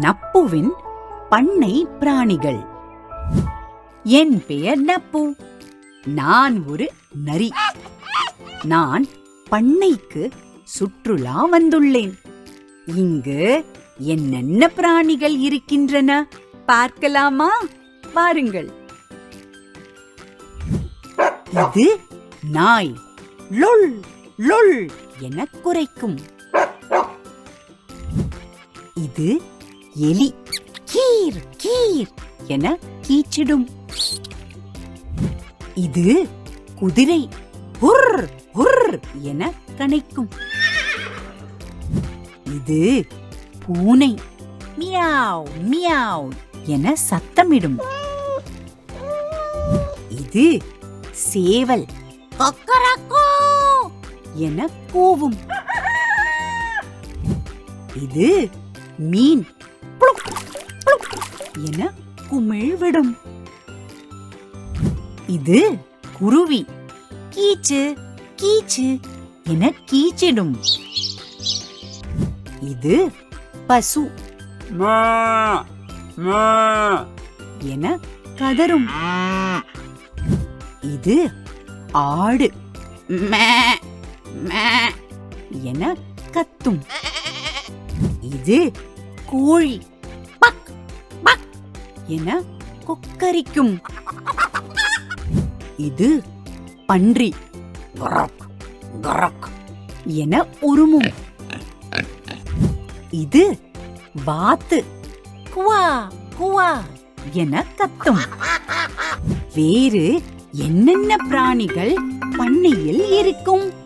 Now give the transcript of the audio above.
நப்புவின் பண்ணை பிராணிகள். என் பெயர் நப்பு. நான் ஒரு நரி. நான் பண்ணைக்கு சுற்றுலா வந்துள்ளேன். இங்கு என்னென்ன பிராணிகள் இருக்கின்றன பார்க்கலாமா? பாருங்கள். இது நாய். லொல் லொல் என குறைக்கும். இது எலி. கீர் கீர் என கீச்சிடும். இது குதிரை. உர் உர் என கனைக்கும் இது பூனை. மியாவ் மியாவ் என சத்தமிடும். இது சேவல். கொக்கரக்கோ என கூவும். இது மீன். என குமிழ்விடும். இது குருவி. கீச்சு கீச்சு என கீச்சிடும். இது பசு. என கதரும் இது ஆடு. என கத்தும். இது கோழி. பக் பக் என கொக்கரிக்கும். இது பன்றி. கரக் கரக் என உருமும். இது வாத்து. குவா குவா என கத்தும். வேறு என்னென்ன பிராணிகள் பண்ணையில் இருக்கும்?